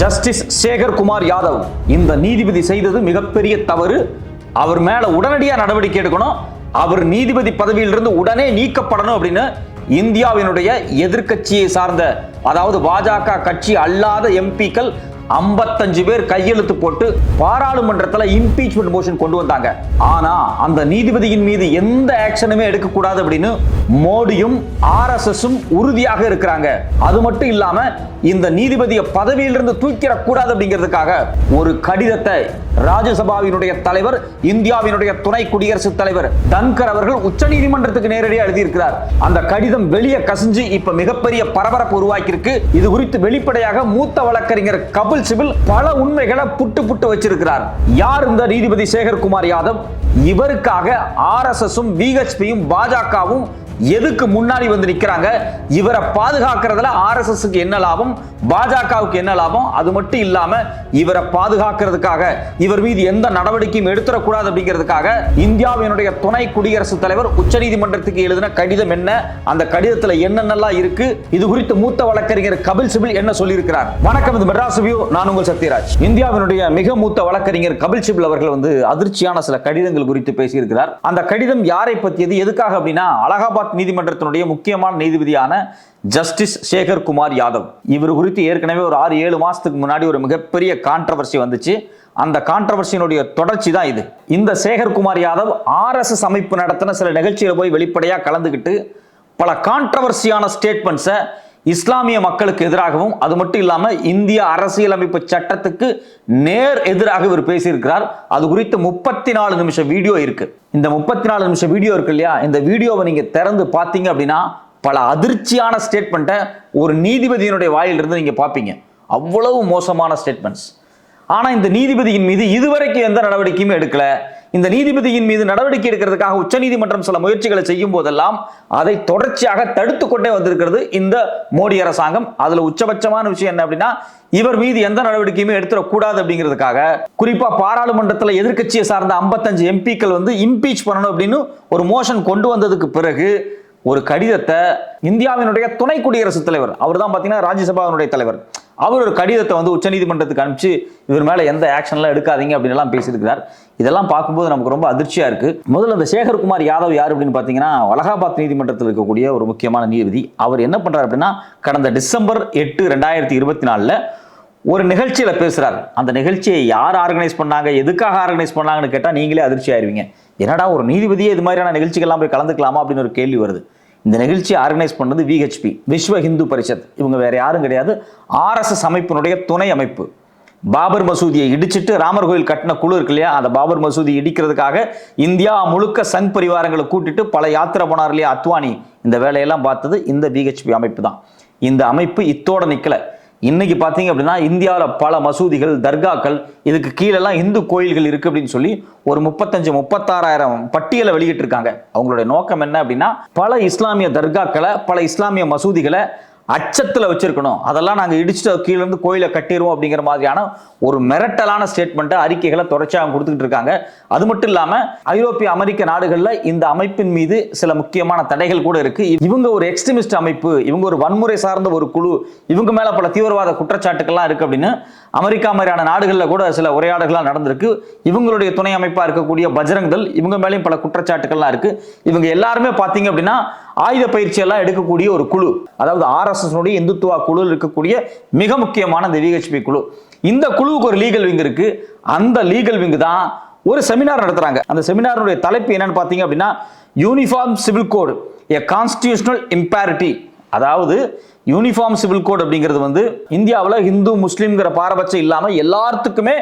Justice Shekhar Kumar Yadav. இந்த நீதிபதி செய்தது மிகப்பெரிய தவறு. அவர் மேல உடனடியாக நடவடிக்கை எடுக்கணும். அவர் நீதிபதி பதவியிலிருந்து உடனே நீக்கப்படணும் அப்படின்னு இந்தியாவினுடைய எதிர்க்கட்சியை சார்ந்த அதாவது பாஜக கட்சி அல்லாத எம்பிக்கள் 55 பேர் கையெழுத்து போட்டு பாராளுமன்றத்தில் இம்பீச்மெண்ட் மோஷன் கொண்டு வந்தாங்க. ஆனா அந்த நீதிபதியின் மீது எந்த ஆக்ஷனுமே எடுக்கக்கூடாது அப்படின்னு மோடியும் ஆர்எஸ்எஸும் உறுதியாக இருக்கிறாங்க. அது மட்டும் இல்லாம இந்த நீதிபதியை பதவியிலிருந்து தூக்கிடக்கூடாது அப்படிங்கிறதுக்காக ஒரு கடிதத்தை ராஜ்யசபாவினுடைய தலைவர் இந்தியாவினுடைய துணை குடியரசுத் தலைவர் தன்கர் அவர்கள் உச்சநீதிமன்றத்துக்கு நேரடியாக எழுதியிருக்கிறார். அந்த கடிதம் வெளியே கசிஞ்சு இப்ப மிகப்பெரிய பரபரப்பு உருவாக்கி இருக்கு இது குறித்து வெளிப்படையாக மூத்த வழக்கறிஞர் கபில் சிபில் பல உண்மைகளை புட்டு புட்டு வச்சிருக்கிறார். யார் இந்த நீதிபதி சேகர்குமார் யாதவ்? இவருக்காக ஆர்எஸ்எஸும் பிஹெச்பியும் பாஜகவும் எதுக்கு முன்னாடி வந்து நிக்கிறாங்க? இவரை பாதுகாக்கிறதுல ஆர்எஸ்எஸ்க்கு என்ன லாபம்? பாஜகவுக்கு என்ன லாபம்? அது மட்டும் இல்லாம இவரை பாதுகாக்கிறதுக்காக இவர் மீது எந்த நடவடிக்கையும் எடுத்துடக்கூடாது அப்படிங்கிறதுக்காக இந்தியாவினுடைய துணை குடியரசுத் தலைவர் உச்சநீதிமன்றத்துக்கு எழுதின கடிதம் என்ன? அந்த கடிதத்துல என்னென்னலாம் இருக்கு? இது குறித்து மூத்த வழக்கறிஞர் கபில் சிபில் என்ன சொல்லியிருக்கிறார்? வணக்கம் இது மெட்ராஸ் வியூ. நான் உங்கள் சத்யராஜ். இந்தியாவினுடைய மிக மூத்த வழக்கறிஞர் கபில் சிபில் அவர்கள் வந்து அதிர்ச்சியான சில கடிதங்கள் குறித்து பேசியிருக்கிறார். அந்த கடிதம் யாரை பற்றியது? எதுக்காக அப்படின்னா அலகாபாத் குஜராத் நீதிமன்றத்தினுடைய முக்கியமான நீதிபதியான ஜஸ்டிஸ் சேகர் குமார் யாதவ். இவர் குறித்து ஏற்கனவே ஒரு ஆறு ஏழு மாதத்துக்கு முன்னாடி ஒரு மிகப்பெரிய கான்ட்ரவர்சி வந்துச்சு. அந்த கான்ட்ரவர்சியினுடைய தொடர்ச்சி தான் இது. இந்த சேகர் குமார் யாதவ் ஆர்எஸ்எஸ் அமைப்பு நடத்தின சில நிகழ்ச்சியில் போய் வெளிப்படையாக கலந்துக்கிட்டு பல கான்ட்ரவர்சியான ஸ்டேட்மெண்ட்ஸை இஸ்லாமிய மக்களுக்கு எதிராகவும் அது மட்டும் இல்லாமல் இந்திய அரசியலமைப்பு சட்டத்துக்கு நேர் எதிராக இவர் பேசியிருக்கிறார். அது குறித்து முப்பத்தி நாலு நிமிஷம் வீடியோ இருக்கு. இந்த முப்பத்தி நாலு நிமிஷம் வீடியோ இருக்கு இல்லையா? இந்த வீடியோவை நீங்க திறந்து பார்த்தீங்க அப்படின்னா பல அதிர்ச்சியான ஸ்டேட்மெண்ட்டை ஒரு நீதிபதியினுடைய வாயிலிருந்து நீங்க பார்ப்பீங்க. அவ்வளவு மோசமான ஸ்டேட்மெண்ட்ஸ் ஆனால் இந்த நீதிபதியின் மீது இதுவரைக்கும் எந்த நடவடிக்கையும் எடுக்கலை. இந்த நீதிபதியின் மீது நடவடிக்கை எடுக்கிறதுக்காக உச்சநீதிமன்றம் சில முயற்சிகளை செய்யும் போதெல்லாம் அதை தொடர்ச்சியாக தடுத்து கொண்டே வந்திருக்கிறது இந்த மோடி அரசாங்கம். அதுல உச்சபட்சமான விஷயம் என்ன அப்படின்னா இவர் மீது எந்த நடவடிக்கையுமே எடுத்துடக்கூடாது அப்படிங்கிறதுக்காக குறிப்பா பாராளுமன்றத்தில் எதிர்க்கட்சியை சார்ந்த 55 எம்பிக்கள் வந்து இம்பீச் பண்ணணும் அப்படின்னு ஒரு மோஷன் கொண்டு வந்ததுக்கு பிறகு ஒரு கடிதத்தை இந்தியாவினுடைய துணை குடியரசுத் தலைவர் அவர் தான் பார்த்தீங்கன்னா ராஜ்யசபாவினுடைய தலைவர் அவர் ஒரு கடிதத்தை வந்து உச்சநீதிமன்றத்துக்கு அனுப்பிச்சு இவர் மேலே எந்த ஆக்ஷன்லாம் எடுக்காதீங்க அப்படின்னு எல்லாம் பேசியிருக்கிறார். இதெல்லாம் பார்க்கும்போது நமக்கு ரொம்ப அதிர்ச்சியாக இருக்குது முதல்ல இந்த சேகர்குமார் யாதவ் யார் அப்படின்னு பார்த்தீங்கன்னா அலகாபாத் நீதிமன்றத்தில் இருக்கக்கூடிய ஒரு முக்கியமான நீதிபதி. அவர் என்ன பண்ணுறார் அப்படின்னா கடந்த டிசம்பர் எட்டு ரெண்டாயிரத்தி இருபத்தி நாலில் ஒரு நிகழ்ச்சியில் பேசுகிறார் அந்த நிகழ்ச்சியை யார் ஆர்கனைஸ் பண்ணாங்க எதுக்காக ஆர்கனைஸ் பண்ணாங்கன்னு கேட்டால் நீங்களே அதிர்ச்சி ஆயிடுவீங்க என்னடா ஒரு நீதிபதியே இது மாதிரியான நிகழ்ச்சிகள்லாம் போய் கலந்துக்கலாமா அப்படின்னு ஒரு கேள்வி வருது. இந்த நிகழ்ச்சியை ஆர்கனைஸ் பண்ணது விஹெச்பி விஸ்வ ஹிந்து பரிஷத். இவங்க வேற யாரும் கிடையாது. ஆர்எஸ்எஸ் அமைப்பினுடைய துணை அமைப்பு. பாபர் மசூதியை இடிச்சிட்டு ராமர் கோயில் கட்டின குழு இருக்கு இல்லையா? அந்த பாபர் மசூதி இடிக்கிறதுக்காக இந்தியா முழுக்க சங் பரிவாரங்களை கூட்டிட்டு பல யாத்திரை போனார் இல்லையா அத்வானி? இந்த வேலையெல்லாம் பார்த்தது இந்த பிஹெச்பி அமைப்பு தான். இந்த அமைப்பு இத்தோட நிக்கல. இன்னைக்கு பார்த்தீங்க அப்படின்னா இந்தியாவில் பல மசூதிகள் தர்காக்கள் இதுக்கு கீழெல்லாம் இந்து கோயில்கள் இருக்கு அப்படின்னு சொல்லி ஒரு முப்பத்தஞ்சு முப்பத்தாறாயிரம் பட்டியலை வெளியிட்டிருக்காங்க. அவங்களுடைய நோக்கம் என்ன அப்படின்னா பல இஸ்லாமிய தர்காக்களை பல இஸ்லாமிய மசூதிகளை அச்சத்தில் வச்சிருக்கணும். அதெல்லாம் நாங்கள் இடிச்சுட்டு கீழேருந்து கோயிலை கட்டிடுவோம் அப்படிங்கிற மாதிரியான ஒரு மிரட்டலான ஸ்டேட்மெண்ட்டை அறிக்கைகளை தொடர்ச்சியாக கொடுத்துக்கிட்டு இருக்காங்க. அது மட்டும் இல்லாமல் ஐரோப்பிய அமெரிக்க நாடுகளில் இந்த அமைப்பின் மீது சில முக்கியமான தடைகள் கூட இருக்கு. இவங்க ஒரு எக்ஸ்ட்ரீமிஸ்ட் அமைப்பு இவங்க ஒரு வன்முறை சார்ந்த ஒரு குழு இவங்க மேல பல தீவிரவாத குற்றச்சாட்டுகள்லாம் இருக்கு அப்படின்னு அமெரிக்கா மாதிரியான நாடுகளில் கூட சில உரையாடல்கள்லாம் நடந்திருக்கு. இவங்களுடைய துணை அமைப்பா இருக்கக்கூடிய பஜ்ரங் இவங்க மேலேயும் பல குற்றச்சாட்டுகள்லாம் இருக்கு. இவங்க எல்லாருமே பார்த்தீங்க அப்படின்னா ஆயுத பயிற்சி எல்லாம் எடுக்கக்கூடிய ஒரு குழு அதாவது ஆர்எஸ்எஸ் இந்துத்துவா குழு இருக்கக்கூடிய மிக முக்கியமான இந்த விஹெச்பி குழு. இந்த குழுவுக்கு ஒரு லீகல் விங் இருக்கு. அந்த லீகல் விங் தான் ஒரு செமினார் நடத்துறாங்க. அந்த செமினாருடைய தலைப்பு என்னன்னு பார்த்தீங்க அப்படின்னா uniform civil code a constitutional imperative அதாவது யூனிஃபார்ம் சிவில் கோட் அப்படிங்கிறது வந்து இந்தியாவில் ஹிந்து முஸ்லீம்ங்கிற பாரபட்சம் இல்லாமல் எல்லாத்துக்குமே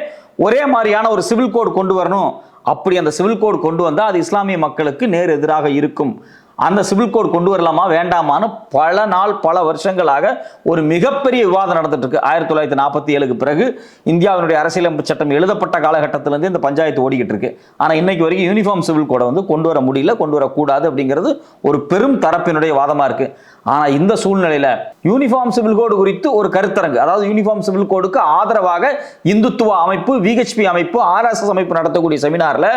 ஒரே மாதிரியான ஒரு சிவில் கோட் கொண்டு வரணும். அப்படி அந்த சிவில் கோட் கொண்டு வந்தால் அது இஸ்லாமிய மக்களுக்கு நேர் எதிராக இருக்கும். அந்த சிவில் கோட் கொண்டு வரலாமா வேண்டாமான்னு பல நாள் பல வருஷங்களாக ஒரு மிகப்பெரிய விவாதம் நடந்துட்டு இருக்கு ஆயிரத்தி தொள்ளாயிரத்தி நாற்பத்தி ஏழுக்கு பிறகு இந்தியாவினுடைய அரசியலமைப்பு சட்டம் எழுதப்பட்ட காலகட்டத்திலேருந்து இந்த பஞ்சாயத்து ஓடிக்கிட்டு இருக்கு ஆனால் இன்னைக்கு வரைக்கும் யூனிஃபார்ம் சிவில் கோடை வந்து கொண்டு வர முடியல கொண்டு வரக்கூடாது அப்படிங்கிறது ஒரு பெரும் தரப்பினுடைய வாதமாக இருக்கு. ஆனால் இந்த சூழ்நிலையில் யூனிஃபார்ம் சிவில் கோடு குறித்து ஒரு கருத்தரங்கு அதாவது யூனிஃபார்ம் சிவில் கோடுக்கு ஆதரவாக இந்துத்துவ அமைப்பு விஹெச்பி அமைப்பு ஆர்எஸ்எஸ் அமைப்பு நடத்தக்கூடிய செமினாரில்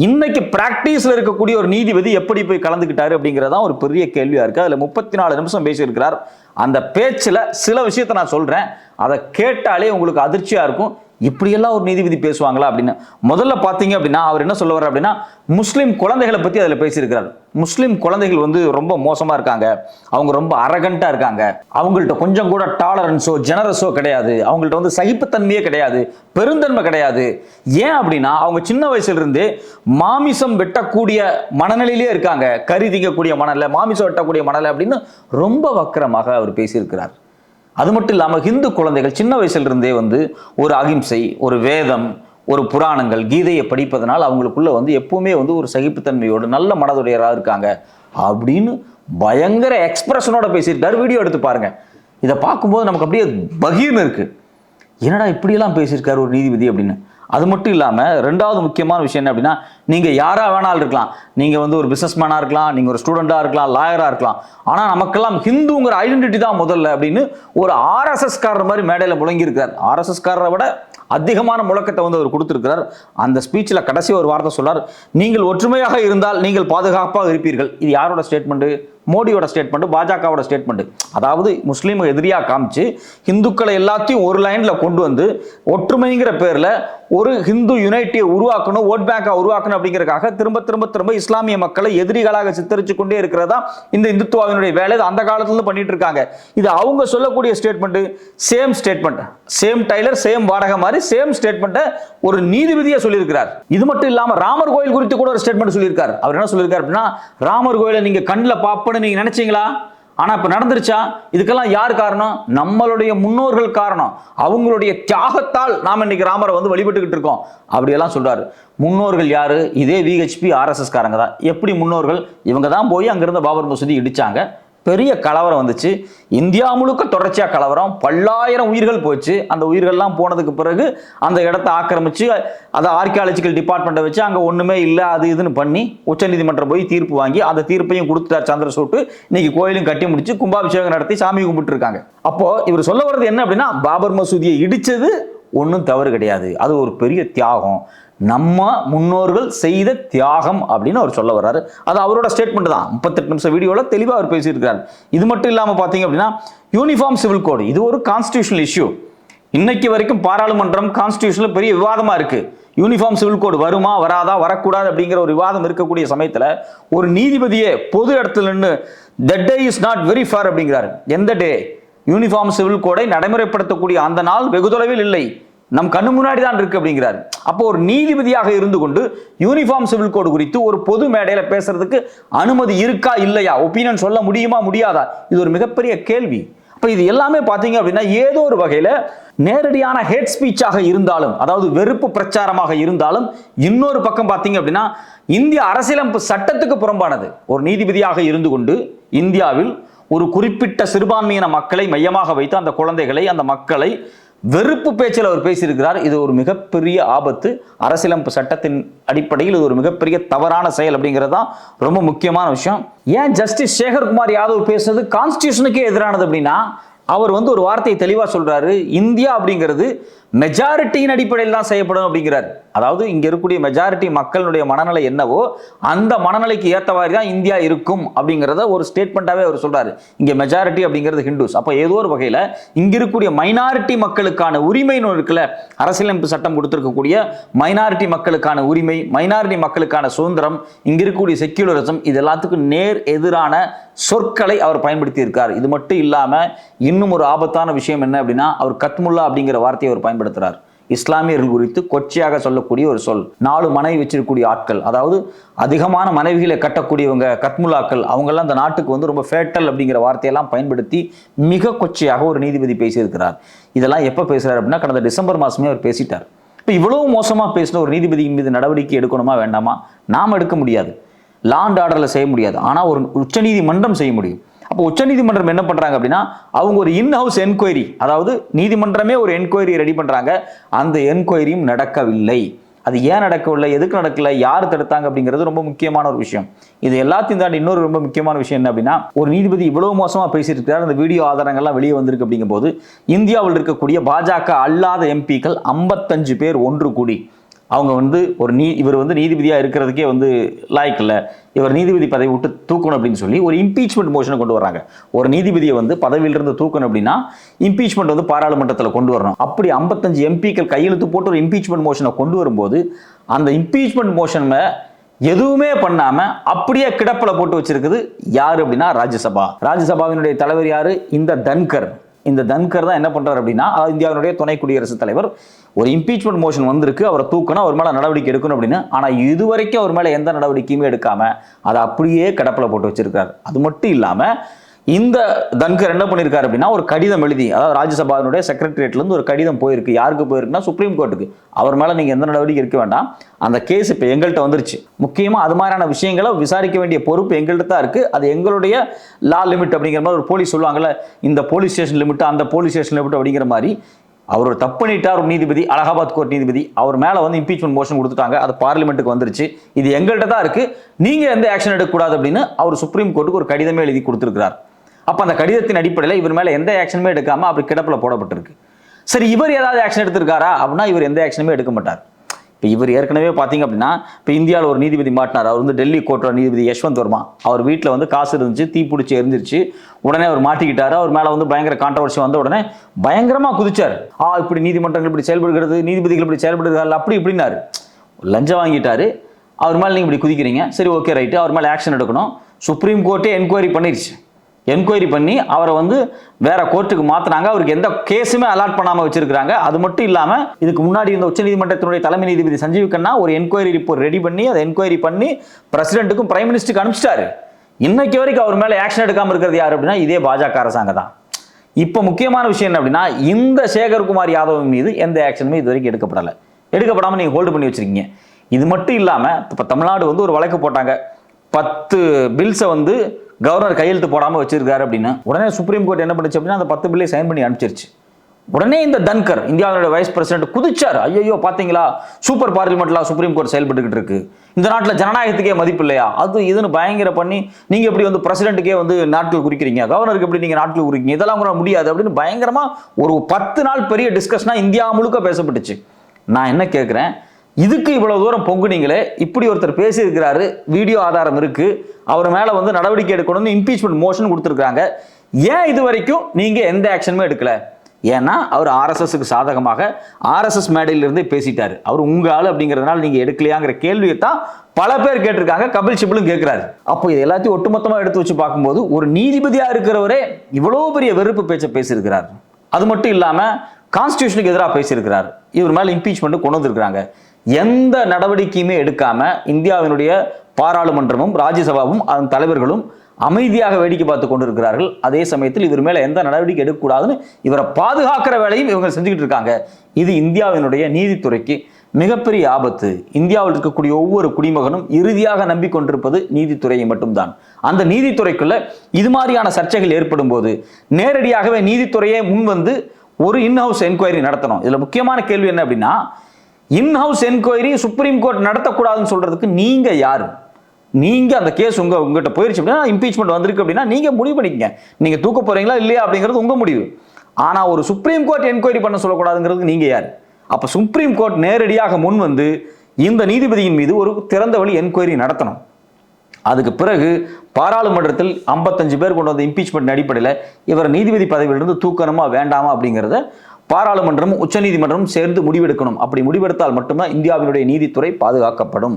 இன்னைக்கு பிராக்டிஸ்ல இருக்கக்கூடிய ஒரு நீதிபதி எப்படி போய் கலந்துக்கிட்டாரு அப்படிங்கறதான் ஒரு பெரிய கேள்வியா இருக்கு. அதுல முப்பத்தி நாலு நிமிஷம் பேசியிருக்கிறார். அந்த பேச்சுல சில விஷயத்தை நான் சொல்றேன். அதை கேட்டாலே உங்களுக்கு அதிர்ச்சியா இருக்கும். இப்படியெல்லாம் ஒரு நீதிபதி பேசுவாங்களா அப்படின்னு முதல்ல பார்த்தீங்க அப்படின்னா அவர் என்ன சொல்ல வர அப்படின்னா முஸ்லீம் குழந்தைகளை பற்றி அதில் பேசியிருக்கிறார். முஸ்லீம் குழந்தைகள் வந்து ரொம்ப மோசமாக இருக்காங்க. அவங்க ரொம்ப அரகண்ட்டாக இருக்காங்க. அவங்கள்ட்ட கொஞ்சம் கூட டாலரன்ஸோ ஜெனரஸோ கிடையாது. அவங்கள்ட்ட வந்து சகிப்புத்தன்மையே கிடையாது. பெருந்தன்மை கிடையாது. ஏன் அப்படின்னா அவங்க சின்ன வயசுலேருந்து மாமிசம் வெட்டக்கூடிய மனநிலையிலே இருக்காங்க. கறி திங்கக்கூடிய மணலை மாமிசம் வெட்டக்கூடிய மணலை அப்படின்னு ரொம்ப வக்கரமாக அவர் பேசியிருக்கிறார். அது மட்டும் இல்லாமல் ஹிந்து குழந்தைகள் சின்ன வயசுலேருந்தே வந்து ஒரு அகிம்சை ஒரு வேதம் ஒரு புராணங்கள் கீதையை படிப்பதனால் அவங்களுக்குள்ள வந்து எப்பவுமே வந்து ஒரு சகிப்புத்தன்மையோடு நல்ல மனதுடையராக இருக்காங்க அப்படின்னு பயங்கர எக்ஸ்பிரஷனோட பேசியிருக்காரு. வீடியோ எடுத்து பாருங்க. இதை பார்க்கும்போது நமக்கு அப்படியே பகீர்னு இருக்கு. என்னடா இப்படியெல்லாம் பேசியிருக்காரு ஒரு நீதிபதி அப்படின்னு. அது மட்டும் இல்லாமல் ரெண்டாவது முக்கியமான விஷயம் என்ன அப்படின்னா நீங்கள் யாராக வேணாலும் இருக்கலாம். நீங்கள் வந்து ஒரு பிஸ்னஸ்மேனாக இருக்கலாம் நீங்கள் ஒரு ஸ்டூடெண்ட்டாக இருக்கலாம் லாயராக இருக்கலாம். ஆனால் நமக்கெல்லாம் ஹிந்துங்கிற ஐடென்டிட்டி தான் முதல்ல அப்படின்னு ஒரு ஆர்எஸ்எஸ்காரர் மாதிரி மேடையில் முழங்கியிருக்கார். ஆர்எஸ்எஸ்காரரை விட அதிகமான முழக்கத்தை வந்து அவர் கொடுத்துருக்கிறார். அந்த ஸ்பீச்சில் கடைசி ஒரு வார்த்தை சொன்னார் நீங்கள் ஒற்றுமையாக இருந்தால் நீங்கள் பாதுகாப்பாக இருப்பீர்கள். இது யாரோட ஸ்டேட்மெண்ட்டு மோடியோட ஸ்டேட்மெண்ட் பாஜகவோட ஸ்டேட்மெண்ட் அதாவது முஸ்லீம் எதிரியாக காமிச்சு இந்துக்களை எல்லாத்தையும் ஒரு லைனில் கொண்டு வந்து ஒற்றுமைங்கிற பேரில் ஒரு ஹிந்து யுனைட்டியை உருவாக்கணும் ஓட் பேங்காக உருவாக்கணும் அப்படிங்கிறக்காக திரும்ப திரும்ப திரும்ப இஸ்லாமிய மக்களை எதிரிகளாக சித்தரிச்சு கொண்டே இருக்கிறதா இந்த இந்துத்துவாவினுடைய வேலை. அந்த காலத்துலேருந்து பண்ணிட்டு இருக்காங்க. இது அவங்க சொல்லக்கூடிய statement same statement same tailor same வாடகை மாதிரி சேம் ஸ்டேட்மெண்ட்டை ஒரு நீதிபதியா சொல்லியிருக்கிறார். இது மட்டும் இல்லாம ராமர் கோயில் குறித்து கூட ஒரு ஸ்டேட்மெண்ட் சொல்லியிருக்கார். அவர் என்ன சொல்லியிருக்காரு அப்படின்னா ராமர் கோயிலை நீங்க கண்ணில் பாப்பன்னு நீங்க நினைச்சீங்களா? ஆனா இப்ப நடந்துருச்சா? இதுக்கெல்லாம் யார் காரணம்? நம்மளுடைய முன்னோர்கள் காரணம். அவங்களுடைய தியாகத்தால் நாம் இன்னைக்கு ராமரை வந்து வழிபட்டுக்கிட்டு இருக்கோம். அப்படியெல்லாம் சொல்றாரு. முன்னோர்கள் யாரு? இதே விஹெச்பி ஆர்எஸ்எஸ் காரங்க தான். எப்படி முன்னோர்கள்? இவங்க தான் போய் அங்கேருந்து பாபர் மசூதி இடிச்சாங்க. பெரிய கலவரம் வந்துச்சு. இந்தியா முழுக்க தொடர்ச்சியாக கலவரம். பல்லாயிரம் உயிர்கள் போச்சு. அந்த உயிர்கள்லாம் போனதுக்கு பிறகு அந்த இடத்த ஆக்கிரமிச்சு அதை ஆர்கியாலஜிக்கல் டிபார்ட்மெண்ட்டை வச்சு அங்கே ஒன்றுமே இல்லை அது இதுன்னு பண்ணி உச்சநீதிமன்றம் போய் தீர்ப்பு வாங்கி அந்த தீர்ப்பையும் கொடுத்துட்டார் சந்திரசூட்டு இன்னைக்கு கோயிலும் கட்டி முடிச்சு கும்பாபிஷேகம் நடத்தி சாமி கும்பிட்டுருக்காங்க அப்போது அப்போ இவர் சொல்ல வர்றது என்ன அப்படின்னா பாபர் மசூதியை இடிச்சது ஒன்றும் தவறு கிடையாது. அது ஒரு பெரிய தியாகம். நம்ம முன்னோர்கள் செய்த தியாகம் அப்படின்னு அவர் சொல்ல வர்றாரு. அது அவரோட ஸ்டேட்மெண்ட் தான். முப்பத்தெட்டு நிமிஷம் வீடியோவில் தெளிவாக அவர் பேசியிருக்கிறார். இது மட்டும் இல்லாமல் பார்த்தீங்க அப்படின்னா யூனிஃபார்ம் சிவில் கோடு இது ஒரு கான்ஸ்டியூஷனல் இஷ்யூ இன்னைக்கு வரைக்கும் பாராளுமன்றம் கான்ஸ்டியூஷனில் பெரிய விவாதமாக இருக்குது யூனிஃபார்ம் சிவில் கோடு வருமா வராதா வரக்கூடாது அப்படிங்கிற ஒரு விவாதம் இருக்கக்கூடிய சமயத்தில் ஒரு நீதிபதியே பொது இடத்துல நின்று the day is not very fair அப்படிங்கிறார். எந்த டே யூனிஃபார்ம் சிவில் கோடை நடைமுறைப்படுத்தக்கூடிய அந்த நாள் வெகு தொலைவில் இல்லை. நம் கண்ணு முன்னாடி தான் இருக்கு அப்படிங்கிறார். அப்போ ஒரு நீதிபதியாக இருந்து கொண்டு யூனிஃபார்ம் சிவில் கோடு குறித்து ஒரு பொது மேடையில் பேசுறதுக்கு அனுமதி இருக்கா இல்லையா? ஒப்பீனியன் சொல்ல முடியுமா முடியாதா? இது ஒரு மிகப்பெரிய கேள்வி. இப்போ இது எல்லாமே பார்த்தீங்க அப்படின்னா ஏதோ ஒரு வகையில் நேரடியான ஹேட் ஸ்பீச்சாக இருந்தாலும் அதாவது வெறுப்பு பிரச்சாரமாக இருந்தாலும் இன்னொரு பக்கம் பார்த்தீங்க அப்படின்னா இந்திய அரசியலமைப்பு சட்டத்துக்கு புறம்பானது. ஒரு நீதிபதியாக இருந்து கொண்டு இந்தியாவில் ஒரு குறிப்பிட்ட சிறுபான்மையின மக்களை மையமாக வைத்து அந்த குழந்தைகளை அந்த மக்களை வெறுப்பு பேச்சில் அவர் பேசியிருக்கிறார். இது ஒரு மிகப்பெரிய ஆபத்து. அரசியலமைப்பு சட்டத்தின் அடிப்படையில் இது ஒரு மிகப்பெரிய தவறான செயல் அப்படிங்கிறது தான் ரொம்ப முக்கியமான விஷயம். ஏன் ஜஸ்டிஸ் சேகர்குமார் யாதவ் பேசுறது கான்ஸ்டியூஷனுக்கே எதிரானது அப்படின்னா அவர் வந்து ஒரு வார்த்தையை தெளிவாக சொல்கிறாரு இந்தியா அப்படிங்கிறது மெஜாரிட்டியின் அடிப்படையில் தான் செய்யப்படும் அப்படிங்கிறார். அதாவது இங்க இருக்கக்கூடிய மெஜாரிட்டி மக்களுடைய மனநிலை என்னவோ அந்த மனநிலைக்கு ஏற்ற மாதிரி தான் இந்தியா இருக்கும் அப்படிங்கிறத ஒரு ஸ்டேட்மெண்ட்டாகவே அவர் சொல்றாரு. இங்க மெஜாரிட்டி அப்படிங்கிறது ஹிந்துஸ் அப்போ ஏதோ ஒரு வகையில் இங்க இருக்கக்கூடிய மைனாரிட்டி மக்களுக்கான உரிமைன்னு இருக்குல்ல அரசியலமைப்பு சட்டம் கொடுத்துருக்கக்கூடிய மைனாரிட்டி மக்களுக்கான உரிமை மைனாரிட்டி மக்களுக்கான சுதந்திரம் இங்க இருக்கக்கூடிய செக்யூலரிசம் இது எல்லாத்துக்கும் நேர் எதிரான சொற்களை அவர் பயன்படுத்தி இருக்கார் இது மட்டும் இல்லாம இன்னும் ஒரு ஆபத்தான விஷயம் என்ன அப்படின்னா அவர் கத்முல்லா அப்படிங்கிற வார்த்தையை அவர் பயன்படுத்துறார். இஸ்லாமியர்கள் குறித்து கொச்சையாக சொல்லக்கூடிய ஒரு சொல். நாலு மனைவி வச்சிருக்கக்கூடிய ஆட்கள் அதாவது அதிகமான மனைவிகளை கட்டக்கூடியவங்க கத்முல்லாக்கள் அவங்கெல்லாம் அந்த நாட்டுக்கு வந்து ரொம்ப ஃபேட்டல் அப்படிங்கிற வார்த்தையெல்லாம் பயன்படுத்தி மிக கொச்சையாக ஒரு நீதிபதி பேசியிருக்கிறார். இதெல்லாம் எப்போ பேசுகிறார் அப்படின்னா கடந்த டிசம்பர் மாசமே அவர் பேசிட்டார். இப்போ இவ்வளவு மோசமாக பேசின ஒரு நீதிபதியின் மீது நடவடிக்கை எடுக்கணுமா வேண்டாமா? நாம் எடுக்க முடியாது. லாண்ட் ஆர்டரில் செய்ய முடியாது. ஆனால் ஒரு உச்சநீதிமன்றம் செய்ய முடியும். அப்போ உச்சநீதிமன்றம் என்ன பண்றாங்க அப்படின்னா அவங்க ஒரு இன் ஹவுஸ் என்கொயரி அதாவது நீதிமன்றமே ஒரு என்கொயரி ரெடி பண்றாங்க. அந்த என்கொயரியும் நடக்கவில்லை. அது ஏன் நடக்கவில்லை? எதுக்கு நடக்கல? யார் தடுத்தாங்க அப்படிங்கிறது ரொம்ப முக்கியமான ஒரு விஷயம். இது எல்லாத்தையும் தாண்டி இன்னொரு ரொம்ப முக்கியமான விஷயம் என்ன அப்படின்னா ஒரு நீதிபதி இவ்வளவு மோசமா பேசிட்டு இருக்கிறார் அந்த வீடியோ ஆதாரங்கள்லாம் வெளியே வந்திருக்கு அப்படிங்கும்போது இந்தியாவில் இருக்கக்கூடிய பாஜக அல்லாத எம்பிக்கள் ஐம்பத்தஞ்சு பேர் ஒன்று கூடி. அவங்க வந்து ஒரு நீ இவர் வந்து நீதிபதியாக இருக்கிறதுக்கே வந்து லாய்க் இல்லை. இவர் நீதிபதி பதவி விட்டு தூக்கணும் அப்படின்னு சொல்லி ஒரு இம்பீச்மெண்ட் மோஷனை கொண்டு வராங்க ஒரு நீதிபதியை வந்து பதவியிலிருந்து தூக்கணும் அப்படின்னா இம்பீச்மெண்ட் வந்து பாராளுமன்றத்தில் கொண்டு வரணும். அப்படி ஐம்பத்தஞ்சு எம்பிக்கள் கையெழுத்து போட்டு ஒரு இம்பீச்மெண்ட் மோஷனை கொண்டு வரும்போது அந்த இம்பீச்மெண்ட் மோஷனை எதுவுமே பண்ணாம அப்படியே கிடப்பில் போட்டு வச்சிருக்குது யாரு அப்படின்னா ராஜ்யசபா. ராஜ்யசபாவினுடைய தலைவர் யாரு? இந்த தன்கர். இந்த தன்கர் தான் என்ன பண்றாரு அப்படின்னா இந்தியாவினுடைய துணை குடியரசுத் தலைவர் ஒரு இம்பீச்மெண்ட் மோஷன் வந்திருக்கு அவரை தூக்கணும் அவர் மேலே நடவடிக்கை எடுக்கணும் அப்படின்னு. ஆனா இதுவரைக்கும் அவர் மேலே எந்த நடவடிக்கையுமே எடுக்காம அதை அப்படியே கடப்பில் போட்டு வச்சிருக்காரு. அது மட்டும் இல்லாமல் இந்த தன்கர் என்ன பண்ணியிருக்காரு அப்படின்னா ஒரு கடிதம் எழுதி அதாவது ராஜ்யசபாவினுடைய செக்ரட்டரியேட்ல இருந்து ஒரு கடிதம் போயிருக்கு. யாருக்கு போயிருக்குன்னா சுப்ரீம் கோர்ட்டுக்கு. அவர் மேல நீங்க எந்த நடவடிக்கை இருக்க வேண்டாம். அந்த கேஸ் இப்போ எங்கள்கிட்ட வந்துருச்சு. முக்கியமா அது மாதிரியான விஷயங்களை விசாரிக்க வேண்டிய பொறுப்பு எங்கள்கிட்ட தான் இருக்கு. அது எங்களுடைய லா லிமிட் அப்படிங்கிற மாதிரி ஒரு போலீஸ் சொல்லுவாங்கல்ல இந்த போலீஸ் ஸ்டேஷன் லிமிட் அந்த போலீஸ் ஸ்டேஷன் லிமிட் அப்படிங்கிற மாதிரி அவர் ஒரு தப்பு நீட்டார் ஒரு நீதிபதி அலகாபாத் கோர்ட் நீதிபதி. அவர் மேலே வந்து இம்பீச்மெண்ட் மோஷன் கொடுத்துட்டாங்க. அது பார்லிமெண்ட்டுக்கு வந்துருச்சு. இது எங்கள்கிட்ட தான் இருக்குது நீங்கள் எந்த ஆக்ஷன் எடுக்கக்கூடாது அப்படின்னு அவர் சுப்ரீம் கோர்ட்டுக்கு ஒரு கடிதமே எழுதி கொடுத்துருக்கிறார். அப்போ அந்த கடிதத்தின் அடிப்படையில் இவர் மேலே எந்த ஆக்ஷனுமே எடுக்காமல் அப்படி கிடப்பில் போடப்பட்டிருக்கு. சரி இவர் ஏதாவது ஆக்ஷன் எடுத்திருக்காரா? அப்படின்னா இவர் எந்த ஆக்ஷனுமே எடுக்க மாட்டார். இப்போ இவர் ஏற்கனவே பார்த்தீங்க அப்படின்னா இப்போ இந்தியாவில் ஒரு நீதிபதி மாட்டினார். அவர் வந்து டெல்லி கோர்ட்டோட நீதிபதி யஷ்வந்த் வர்மா. அவர் வீட்டில் வந்து காசு இருந்துச்சு தீ பிடிச்சி எரிஞ்சிருச்சு. உடனே அவர் மாட்டிக்கிட்டாரு. அவர் மேலே வந்து பயங்கர கான்ட்ரவர்சி வந்த உடனே பயங்கரமாக குதிச்சார். ஆ இப்படி நீதிமன்றங்கள் இப்படி செயல்படுகிறது நீதிபதிகள் இப்படி செயல்படுகிறார்கள் அப்படி இப்படின்னாரு. லஞ்சம் வாங்கிட்டாரு. அவர் மேலே நீங்கள் இப்படி குதிக்கிறீங்க. சரி ஓகே ரைட்டு அவர் மேலே ஆக்ஷன் எடுக்கணும். சுப்ரீம் கோர்ட்டே என்கொயரி பண்ணிருச்சு. என்கொயரி பண்ணி அவரை வந்து வேற கோர்ட்டுக்கு மாத்தினாங்க. அவருக்கு எந்த கேஸுமே அலாட் பண்ணாமல் வச்சிருக்காங்க அது மட்டும் இல்லாமல் இதுக்கு முன்னாடி இந்த உச்சநீதிமன்றத்தினுடைய தலைமை நீதிபதி சஞ்சீவ் கண்ணா ஒரு என்கொயரி ரிப்போர்ட் ரெடி பண்ணி அதை என்கொயரி பண்ணி பிரசிடென்ட்டுக்கும் பிரைம் மினிஸ்டருக்கு அனுப்பிச்சிட்டாரு. இன்னைக்கு வரைக்கும் அவர் மேலே ஆக்ஷன் எடுக்காமல் இருக்கிறது யார் அப்படின்னா இதே பாஜக அரசாங்கம் தான். இப்போ முக்கியமான விஷயம் என்ன அப்படின்னா இந்த சேகர்குமார் யாதவ் மீது எந்த ஆக்ஷனுமே இது வரைக்கும் எடுக்கப்படலை. எடுக்கப்படாமல் நீங்கள் ஹோல்டு பண்ணி வச்சிருக்கீங்க. இது மட்டும் இல்லாமல் இப்போ தமிழ்நாடு வந்து ஒரு வழக்கு போட்டாங்க. பத்து பில்ஸை வந்து கவர்னர் கையெழுத்து போடாமல் வச்சிருக்காரு அப்படின்னா உடனே சுப்ரீம் கோர்ட் என்ன பண்ணுச்சு அப்படின்னா அந்த பத்து பில்லை சைன் பண்ணி அனுப்பிச்சிருச்சு. உடனே இந்த தன்கர் இந்தியாவோட வைஸ் பிரசிடென்ட் குதிச்சார். ஐயோ பார்த்தீங்களா சூப்பர் பார்லிமெண்ட்லாம் சுப்ரீம் கோர்ட் செயல்பட்டுக்கிட்டு இருக்கு. இந்த நாட்டில் ஜனநாயகத்துக்கே மதிப்பு இல்லையா? அது இதுன்னு பயங்கர பண்ணி நீங்கள் எப்படி வந்து பிரசிடென்ட்டுக்கே வந்து நாட்கள் குறிக்கிறீங்க? கவர்னருக்கு எப்படி நீங்கள் நாட்கள் குறிக்கிறீங்க? இதெல்லாம் கூட முடியாது அப்படின்னு பயங்கரமாக ஒரு பத்து நாள் பெரிய டிஸ்கஷனாக இந்தியா முழுக்க பேசப்பட்டுச்சு. நான் என்ன கேட்குறேன் இதுக்கு இவ்வளவு தூரம் பொங்குனீங்களே இப்படி ஒருத்தர் பேசியிருக்கிறாரு வீடியோ ஆதாரம் இருக்கு அவர் மேல வந்து நடவடிக்கை எடுக்கணும்னு இம்பீச்மெண்ட் மோஷன் கொடுத்துருக்காங்க ஏன் இது வரைக்கும் நீங்க எந்த ஆக்ஷனுமே எடுக்கல? ஏன்னா அவர் ஆர்எஸ்எஸ்க்கு சாதகமாக ஆர்எஸ்எஸ் மேடையில இருந்தே பேசிட்டாரு. அவர் உங்க ஆள் அப்படிங்கிறதுனால நீங்க எடுக்கலையாங்கிற கேள்வியை தான் பல பேர் கேட்டிருக்காங்க கபில் சிபிலும் கேட்கிறாரு. அப்போ இது எல்லாத்தையும் ஒட்டுமொத்தமா எடுத்து வச்சு பார்க்கும்போது ஒரு நீதிபதியா இருக்கிறவரே இவ்வளவு பெரிய வெறுப்பு பேச்சை பேசியிருக்கிறார். அது மட்டும் இல்லாம கான்ஸ்டியூஷனுக்கு எதிராக பேசியிருக்கிறார். இவர் மேல இம்பீச்மெண்ட் கொண்டு வந்திருக்கிறாங்க. எந்த நடவடிக்கையுமே எடுக்காம இந்தியாவினுடைய பாராளுமன்றமும் ராஜ்யசபாவும் அதன் தலைவர்களும் அமைதியாக வேடிக்கை பார்த்து கொண்டிருக்கிறார்கள். அதே சமயத்தில் இவர் மேல எந்த நடவடிக்கை எடுக்கக்கூடாதுன்னு இவரை பாதுகாக்கிற வேலையும் இவங்க செஞ்சுக்கிட்டு இருக்காங்க. இது இந்தியாவினுடைய நீதித்துறைக்கு மிகப்பெரிய ஆபத்து. இந்தியாவில் இருக்கக்கூடிய ஒவ்வொரு குடிமகனும் இறுதியாக நம்பிக்கொண்டிருப்பது நீதித்துறையை மட்டும்தான். அந்த நீதித்துறைக்குள்ள இது மாதிரியான சர்ச்சைகள் ஏற்படும் போது நேரடியாகவே நீதித்துறையே முன் வந்து ஒரு இன்ஹவுஸ் என்கொயரி நடத்தணும். இதுல முக்கியமான கேள்வி என்ன அப்படின்னா இன்ஹவுஸ் என்கொயரி சுப்ரீம் கோர்ட் நடத்தக்கூடாதுன்னு சொல்கிறதுக்கு நீங்கள் யார்? நீங்கள் அந்த கேஸ் உங்கள் உங்ககிட்ட போயிடுச்சு அப்படின்னா இம்பீச்மெண்ட் வந்திருக்கு அப்படின்னா நீங்கள் முடிவு பண்ணிக்கங்க. நீங்கள் தூக்க போகிறீங்களா இல்லையா அப்படிங்கிறது உங்கள் முடிவு. ஆனால் ஒரு சுப்ரீம் கோர்ட் என்கொயரி பண்ண சொல்லக்கூடாதுங்கிறது நீங்கள் யார்? அப்போ சுப்ரீம் கோர்ட் நேரடியாக முன் வந்து இந்த நீதிபதியின் மீது ஒரு திறந்த வழி என்கொயரி நடத்தணும். அதுக்கு பிறகு பாராளுமன்றத்தில் 55 பேர் கொண்டு வந்த இம்பீச்மெண்ட் அடிப்படையில் இவர் நீதிபதி பதவியிலிருந்து தூக்கணுமா வேண்டாமா அப்படிங்கிறத பாராளுமன்றமும் உச்சநீதிமன்றமும் சேர்ந்து முடிவெடுக்கணும். அப்படி முடிவெடுத்தால் மட்டும்தான் இந்தியாவினுடைய நீதித்துறை பாதுகாக்கப்படும்.